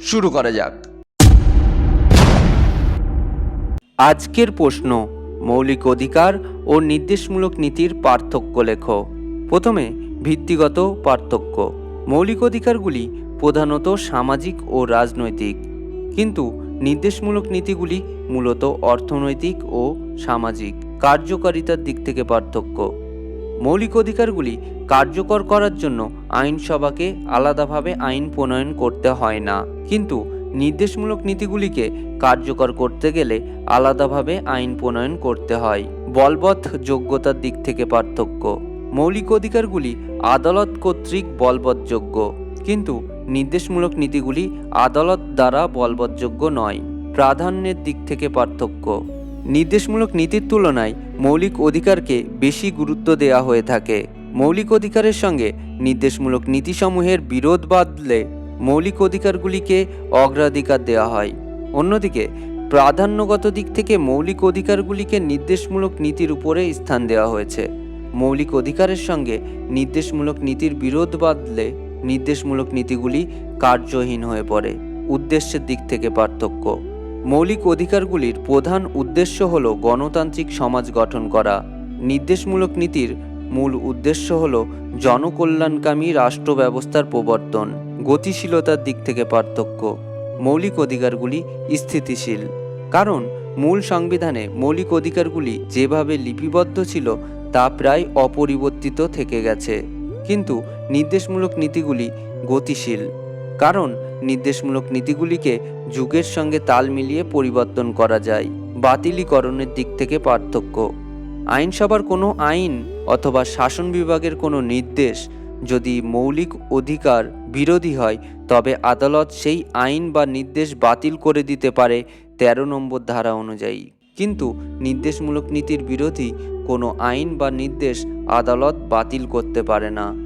শুরু করা যাক। আজকের প্রশ্ন, মৌলিক অধিকার ও নির্দেশমূলক নীতির পার্থক্য লেখো। প্রথমে, ভিত্তিগত পার্থক্য। মৌলিক অধিকারগুলি প্রধানত সামাজিক ও রাজনৈতিক। কিন্তু নির্দেশমূলক নীতিগুলি মূলত অর্থনৈতিক ও সামাজিক। কার্যকারিতার দিক থেকে পার্থক্য। মৌলিক অধিকারগুলি কার্যকর করার জন্য আইনসভাকে আলাদাভাবে আইন প্রণয়ন করতে হয় না। কিন্তু নির্দেশমূলক নীতিগুলিকে কার্যকর করতে গেলে আলাদাভাবে আইন প্রণয়ন করতে হয়। বলবৎ যোগ্যতার দিক থেকে পার্থক্য। মৌলিক অধিকারগুলি আদালত কর্তৃক বলবৎযোগ্য, কিন্তু নির্দেশমূলক নীতিগুলি আদালত দ্বারা বলবৎযোগ্য নয়। প্রাধান্যের দিক থেকে পার্থক্য। নির্দেশমূলক নীতির তুলনায় মৌলিক অধিকারকে বেশি গুরুত্ব দেওয়া হয়ে থাকে। মৌলিক অধিকারের সঙ্গে নির্দেশমূলক নীতিসমূহের বিরোধ বাদলে মৌলিক অধিকারগুলিকে অগ্রাধিকার দেওয়া হয়। অন্যদিকে, প্রাধান্যগত দিক থেকে মৌলিক অধিকারগুলিকে নির্দেশমূলক নীতির উপরে স্থান দেওয়া হয়েছে। মৌলিক অধিকারের সঙ্গে নির্দেশমূলক নীতির বিরোধ বাদলে নির্দেশমূলক নীতিগুলি কার্যহীন হয়ে পড়ে। উদ্দেশ্যের দিক থেকে পার্থক্য। মৌলিক অধিকারগুলির প্রধান উদ্দেশ্য হল গণতান্ত্রিক সমাজ গঠন করা। নির্দেশমূলক নীতির মূল উদ্দেশ্য হল জনকল্যাণকামী রাষ্ট্র ব্যবস্থার প্রবর্তন, গতিশীলতার দিক থেকে পার্থক্য। মৌলিক অধিকারগুলি স্থিতিশীল। কারণ মূল সংবিধানে মৌলিক অধিকারগুলি যেভাবে লিপিবদ্ধ ছিল, তা প্রায় অপরিবর্তিত থেকে গেছে। কিন্তু নির্দেশমূলক নীতিগুলি গতিশীল। কারণ নির্দেশমূলক নীতিগুলিকে যুগের সঙ্গে তাল মিলিয়ে পরিবর্তন করা যায়। বাতিলীকরণের দিক থেকে পার্থক্য। আইনসভার কোনো আইন অথবা শাসন বিভাগের কোনো নির্দেশ যদি মৌলিক অধিকার বিরোধী হয়, তবে আদালত সেই আইন বা নির্দেশ বাতিল করে দিতে পারে তেরো নম্বর ধারা অনুযায়ী। কিন্তু নির্দেশমূলক নীতির বিরোধী কোনো আইন বা নির্দেশ আদালত বাতিল করতে পারে না।